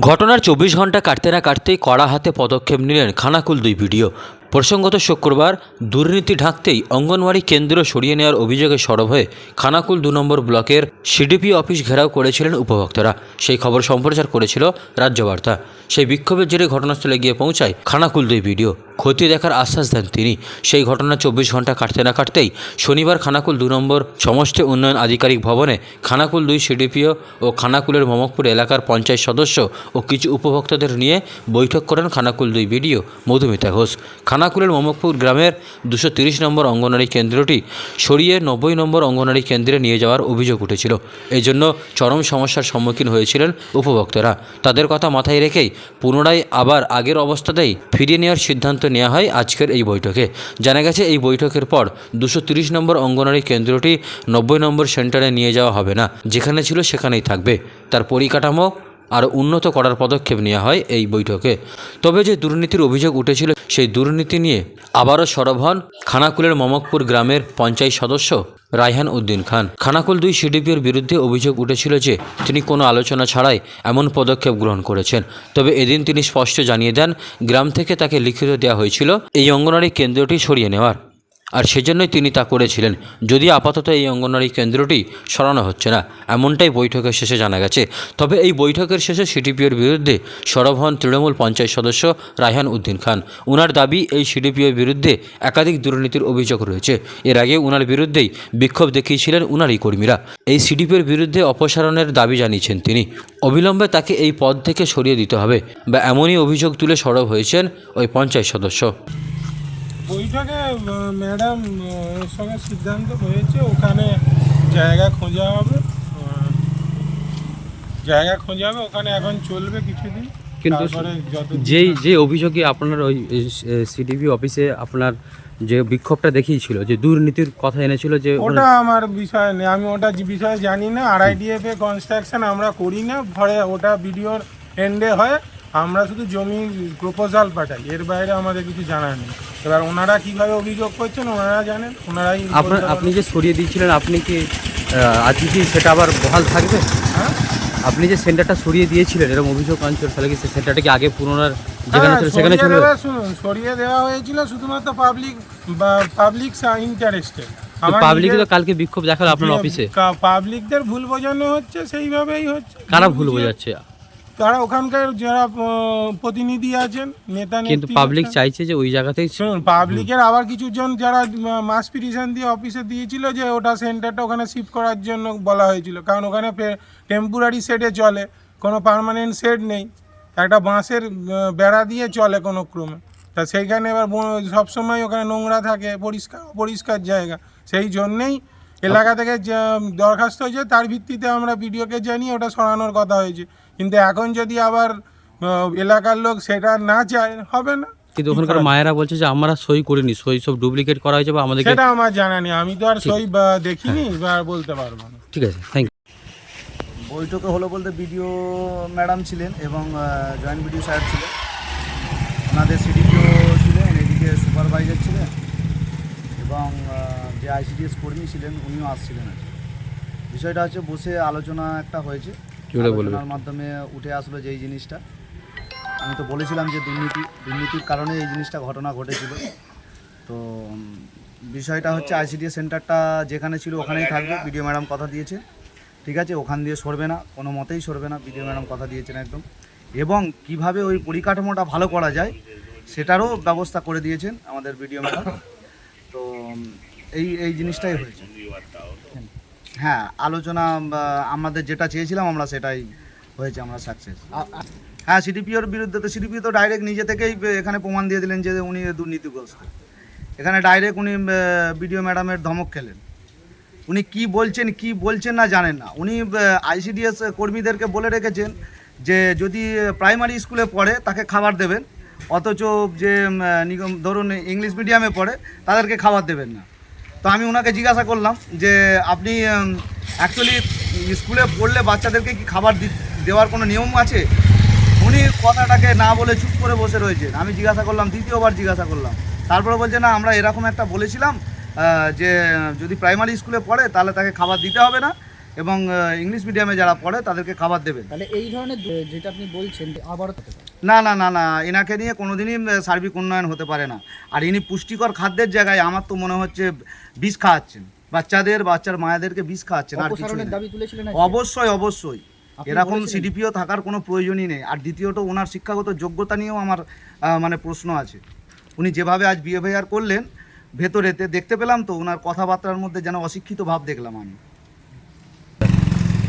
ঘটনার চব্বিশ ঘণ্টা কাটতে না কাটতেই কড়া হাতে পদক্ষেপ নিলেন খানাকুল দুই ভিডিও প্রসঙ্গত শুক্রবার দুর্নীতি ঢাকতেই অঙ্গনওয়াড়ি কেন্দ্র সরিয়ে নেওয়ার অভিযোগে সরব হয়ে খানাকুল দু নম্বর ব্লকের সিডিপি অফিস ঘেরাও করেছিলেন উপভোক্তারা। সেই খবর সম্প্রচার করেছিল রাজ্যবার্তা। সেই বিক্ষোভের জেরে ঘটনাস্থলে গিয়ে পৌঁছায় খানাকুল দুই ভিডিও ক্ষতি দেখার আশ্বাস দেন তিনি। সেই ঘটনা চব্বিশ ঘণ্টা কাটতে না কাটতেই শনিবার খানাকুল দু নম্বর সমষ্টি উন্নয়ন আধিকারিক ভবনে খানাকুল দুই সিডিপিও ও খানাকুলের মমকপুর এলাকার পঞ্চায়েত সদস্য ও কিছু উপভোক্তাদের নিয়ে বৈঠক করেন খানাকুল দুই ভিডিও মধুমিতা ঘোষ। খানাকুলের মমকপুর গ্রামের দুশো তিরিশ নম্বর অঙ্গনারী কেন্দ্রটি সরিয়ে নব্বই নম্বর অঙ্গনারী কেন্দ্রে নিয়ে যাওয়ার অভিযোগ উঠেছিল। এই জন্য চরম সমস্যার সম্মুখীন হয়েছিলেন উপভোক্তারা। তাদের কথা মাথায় রেখেই পুনরায় আবার আগের অবস্থাতেই ফিরিয়ে নেওয়ার সিদ্ধান্ত নেওয়া হয় আজকের এই বৈঠকে। জানা গেছে, এই বৈঠকের পর দুশো তিরিশ নম্বর অঙ্গনারী কেন্দ্রটি নব্বই নম্বর সেন্টারে নিয়ে যাওয়া হবে না। যেখানে ছিল সেখানেই থাকবে। তার পরিকাঠামো আরও উন্নত করার পদক্ষেপ নেওয়া হয় এই বৈঠকে। তবে যে দুর্নীতির অভিযোগ উঠেছিল, সেই দুর্নীতি নিয়ে আবারও সরব হন খানাকুলের মমকপুর গ্রামের পঞ্চায়েত সদস্য রায়হান উদ্দিন খান। খানাকুল দুই সিডিপির বিরুদ্ধে অভিযোগ উঠেছিল যে, তিনি কোনো আলোচনা ছাড়াই এমন পদক্ষেপ গ্রহণ করেছেন। তবে এদিন তিনি স্পষ্ট জানিয়ে দেন, গ্রাম থেকে তাকে লিখিত দেওয়া হয়েছিল, এই অঙ্গনারী কেন্দ্রটি সরিয়ে নেওয়ার। আর সেজন্যই তিনি তা করেছিলেন। যদি আপাতত এই অঙ্গনওয়াড়ি কেন্দ্রটি সরানো হচ্ছে না, এমনটাই বৈঠকের শেষে জানা গেছে। তবে এই বৈঠকের শেষে সিডিপিওর বিরুদ্ধে সরব হন তৃণমূল পঞ্চায়েত সদস্য রায়হান উদ্দিন খান। উনার দাবি, এই সিডিপিওর বিরুদ্ধে একাধিক দুর্নীতির অভিযোগ রয়েছে। এর আগে উনার বিরুদ্ধেই বিক্ষোভ দেখিয়েছিলেন উনারই কর্মীরা। এই সিডিপিওর বিরুদ্ধে অপসারণের দাবি জানিয়েছেন তিনি। অবিলম্বে তাকে এই পদ থেকে সরিয়ে দিতে হবে বা এমনই অভিযোগ তুলে সরব হয়েছেন ওই পঞ্চায়েত সদস্য। বৈঠকে ম্যাডাম সঙ্গে সিদ্ধান্ত হয়েছে ওখানে জায়গা খোঁজা হবে। জায়গা খোঁজা হবে ওখানে এখন চলবে কিছুদিন। কিন্তু যেই যে অভিযোগে আপনার ওই সিডিপি অফিসে আপনার যে বিক্ষোভটা দেখিয়েছিল যে দুর্নীতির কথা এনেছিল যে ওটা আমার বিষয় নেই আমি ওটা বিষয়ে জানি না। আরআইডিএফ এ কনস্ট্রাকশন আমরা করি না ভরে ওটা ভিডিওর এন্ডে হয়। আমরা শুধু জমি প্রপোজাল পাঠাই এর বাইরে আমাদের কিছু জানা নেই। এবার ওনারা কীভাবে অভিযোগ করছেন ওনারা জানেন ওনারাই আপনি যে সরিয়ে দিয়েছিলেন আপনি কি আজকে কি সেটা আবার বহাল থাকবে? হ্যাঁ? আপনি যে সেন্টারটা সরিয়ে দিয়েছিলেন এরকম অভিযোগ আনছিল তাহলে কি সেন্টারটা কি আগে পুনরার যেখানে হ্যাঁ, ছিল সেখানে চলে শুনুন সরিয়ে দেওয়া হয়েছিল শুধুমাত্র পাবলিক বা পাবলিক ইন্টারেস্টেড পাবলিক তো কালকে বিক্ষোভ দেখাল আপনার অফিসে পাবলিকদের ভুল বোঝানো হচ্ছে সেইভাবেই হচ্ছে। কারা ভুল বোঝাচ্ছে? তারা ওখানকার যারা প্রতিনিধি আছেন নেতা কিন্তু পাবলিক। চাইছে যে ওই জায়গাতেই শুনুন পাবলিকের আবার কিছু জন যারা মাস পিটিশন দিয়ে অফিসে দিয়েছিল যে ওটা সেন্টারটা ওখানে শিফট করার জন্য বলা হয়েছিল। কারণ ওখানে টেম্পোরারি শেডে চলে কোনো পার্মানেন্ট সেট নেই। একটা বাঁশের বেড়া দিয়ে চলে কোনো ক্রমে। তা সেইখানে এবার সবসময় ওখানে নোংরা থাকে পরিষ্কার পরিষ্কার জায়গা। সেই জন্যেই এলাকা থেকে যে দরখাস্ত হয়েছে তার ভিত্তিতে আমরা ভিডিওকে জানিয়ে ওটা সরানোর কথা হয়েছে। কিন্তু এখন যদি আবার এলাকার লোক সেটা না চায় হবে না। কিন্তু ওখানকার মায়েরা বলছে যে আমরা সই করিনি সই সব ডুপ্লিকেট করা হয়েছে বা আমাদেরকে সেটা আমার জানা নেই আমি তো আর সই দেখিনি বা আর বলতে পারব না। ঠিক আছে থ্যাংক ইউ বৈঠকে হলো বলতে বিডিও ম্যাডাম ছিলেন এবং জয়েন্ট বিডিও সাহেব ছিলেন। ওনাদের সিডিপিও ছিলেন এদিকে সুপারভাইজার ছিলেন। এবং যে আইসিডিএস কর্মী ছিলেন উনিও আসছিলেন আর। বিষয়টা হচ্ছে বসে আলোচনা একটা হয়েছে? আলোচনার মাধ্যমে উঠে আসলো যে এই জিনিসটা। আমি তো বলেছিলাম যে দুর্নীতি দুর্নীতির কারণে এই জিনিসটা ঘটনা ঘটেছিল। তো বিষয়টা হচ্ছে আইসিডিএস সেন্টারটা যেখানে ছিল ওখানেই থাকবে বিডিও ম্যাডাম কথা দিয়েছে। ঠিক আছে? ওখান দিয়ে সরবে না কোনো মতেই সরবে না বিডিও ম্যাডাম কথা দিয়েছেন একদম। এবং কীভাবে ওই পরিকাঠামোটা ভালো করা যায় সেটারও ব্যবস্থা করে দিয়েছেন আমাদের বিডিও ম্যাডাম। তো এই এই জিনিসটাই হয়েছে। হ্যাঁ আলোচনা আমাদের যেটা চেয়েছিলাম আমরা সেটাই হয়েছে আমরা সাকসেস হ্যাঁ সিডিপিওর বিরুদ্ধে তো সিডিপি তো ডাইরেক্ট নিজে থেকেই এখানে প্রমাণ দিয়ে দিলেন যে উনি দুর্নীতিগ্রস্ত। এখানে ডাইরেক্ট উনি বিডিও ম্যাডামের ধমক খেলেন। উনি কি বলছেন কি বলছেন না জানেন না। উনি আইসিডিএস কর্মীদেরকে বলে রেখেছেন যে যদি প্রাইমারি স্কুলে পড়ে তাকে খাবার দেবেন। অথচ যে নিগম, ধরুন ইংলিশ মিডিয়ামে পড়ে, তাদেরকে খাবার দেবেন না। তো আমি ওনাকে জিজ্ঞাসা করলাম যে, আপনি অ্যাকচুয়ালি স্কুলে পড়লে বাচ্চাদেরকে কি খাবার দেওয়ার কোনো নিয়ম আছে? উনি কথাটাকে না বলে চুপ করে বসে রয়েছেন। আমি জিজ্ঞাসা করলাম, দ্বিতীয়বার জিজ্ঞাসা করলাম। তারপরে বলছে, না, আমরা এরকম একটা বলেছিলাম যে, যদি প্রাইমারি স্কুলে পড়ে, তাহলে তাকে খাবার দিতে হবে না। এবং ইংলিশ মিডিয়ামে যারা পড়ে তাদেরকে খাবার দেবেন। তাহলে এই ধরনের যেটা আপনি বলছেন পারে। না না না না এনাকে নিয়ে কোনোদিনই সার্বিক উন্নয়ন হতে পারে না। আর ইনি পুষ্টিকর খাদ্যের জায়গায় আমার তো মনে হচ্ছে বিষ খাওয়াচ্ছেন। বাচ্চাদের বাচ্চার মায়েদেরকে বিষ খাওয়াচ্ছেন আর আজকে? অবশ্যই অবশ্যই। এরকম সিডিপিও থাকার কোনো প্রয়োজনই নেই। আর দ্বিতীয়ত ওনার শিক্ষাগত যোগ্যতা নিয়েও আমার মানে প্রশ্ন আছে। উনি যেভাবে আজ বিহেভিয়ার করলেন ভেতরেতে দেখতে পেলাম তো ওনার কথাবার্তার মধ্যে যেন অশিক্ষিত ভাব দেখলাম আমি।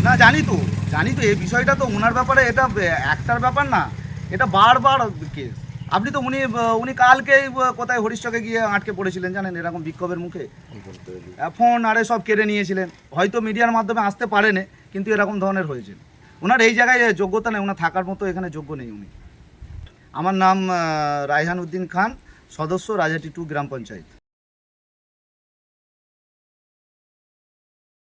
না, জানি তো জানি তো, এই বিষয়টা তো ওনার ব্যাপারে এটা একটার ব্যাপার না, এটা বারবার কেস আপনি তো উনি উনি কালকেই কোথায় হরিশ্চকে গিয়ে আটকে পড়েছিলেন, জানেন, এরকম বিক্ষোভের মুখে? ফোন আরে সব কেড়ে নিয়েছিলেন, হয়তো মিডিয়ার মাধ্যমে আসতে পারেনে, কিন্তু এরকম ধরনের হয়েছে ওনার এই জায়গায় যোগ্যতা নেই, ওনার থাকার মতো এখানে যোগ্য নেই উনি। আমার নাম রায়হান উদ্দিন খান, সদস্য রাজাটি টু গ্রাম পঞ্চায়েত।